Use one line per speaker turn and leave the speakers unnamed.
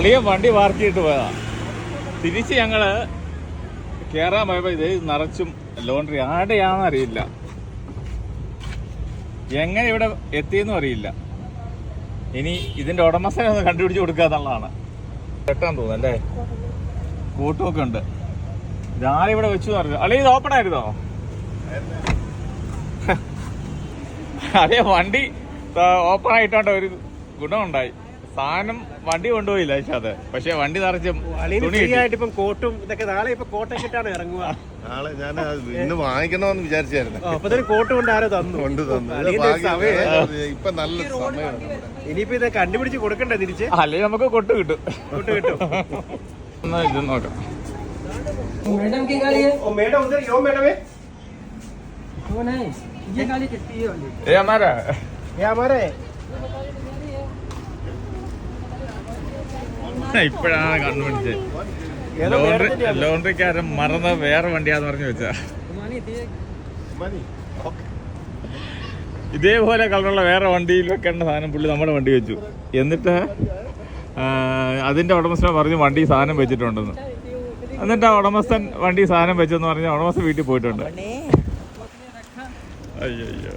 അളിയൻ വണ്ടി പാർക്ക് ചെയ്തിട്ട് പോയതാ. തിരിച്ച് ഞങ്ങൾ കേറാൻ പോയപ്പോ ഇത് നിറച്ചും ലോണ്ടറി. ആടെയാണെന്ന് അറിയില്ല. എങ്ങനെ ഇവിടെ എത്തിയെന്നും അറിയില്ല. ഇനി ഇതിന്റെ ഉടമസ്ഥനെ ഒന്ന് കണ്ടുപിടിച്ച് കൊടുക്കുക എന്നുള്ളതാണ്. കെട്ടാൻ തോന്നുന്നല്ലേ കൂട്ടുമൊക്കെ ഉണ്ട്. ഇതാരും ഇവിടെ വെച്ചു പറഞ്ഞു അല്ലെ ഇത് ഓപ്പൺ ആയിരുന്നോ? അതെ വണ്ടി ഓപ്പൺ ആയിട്ടാണ്ട് ഒരു ഗുണമുണ്ടായി. സാധനം വണ്ടി കൊണ്ടുപോയില്ല പക്ഷെ പക്ഷെ വണ്ടി നിറച്ചും
അളിയിൽ
തുണി
ഫ്രീ
കിട്ടി.
ആയിട്ട് ഇപ്പം കോട്ടും ഇതൊക്കെ നാളെ ഇപ്പൊ കോട്ടൊക്കെ ഇട്ടാണ് ഇറങ്ങുക
നാളെ ഞാൻ ഇന്ന് വാങ്ങിക്കണമെന്ന് വിചാരിച്ചായിരുന്നു
ആ, അപ്പൊ തന്നെ കോട്ട് കൊണ്ട് ആരോ തന്നു
കൊണ്ട് തന്നു ഇത്
അളിയന്റെ
ഭാഗ്യം.
സമയം
ഇപ്പൊ നല്ല സമയമാണ്
ഇനിയിപ്പോ ഇത് കണ്ടുപിടിച്ച് കൊടുക്കണ്ടേ തിരിച്ച്
അല്ലെങ്കിൽ നമുക്ക് കൊട്ട് കിട്ടും
കോട്ട് കിട്ടും
എന്നാ ഇത് നോക്കാം
मैडम की गाड़ी है
ഓ മേഡം ഉധർ യോ മേഡമേ
वो नहीं ये गाड़ी कितनी है वाली
ഏ അമ്മാരാ
ഏ അമാരെ
ഇപ്പോഴാണ് കണ്ടുപിടിച്ചത് ലോണ്ടറി ലോണ്ടറിക്കാരൻ മറന്ന വേറെ വണ്ടിയാന്ന് പറഞ്ഞു വെച്ചാ. ഇതേപോലെ കളറുള്ള വേറെ വണ്ടിയിൽ വെക്കേണ്ട സാധനം പുള്ളി നമ്മുടെ വണ്ടി വെച്ചു. എന്നിട്ട് അതിന്റെ ഉടമസ്ഥനെ പറഞ്ഞു വണ്ടി സാധനം വെച്ചിട്ടുണ്ടെന്ന്. എന്നിട്ട് ആ ഉടമസ്ഥൻ വണ്ടി സാധനം വെച്ചെന്ന് പറഞ്ഞ ഉടമസ്ഥൻ വീട്ടിൽ പോയിട്ടുണ്ട്. അയ്യോ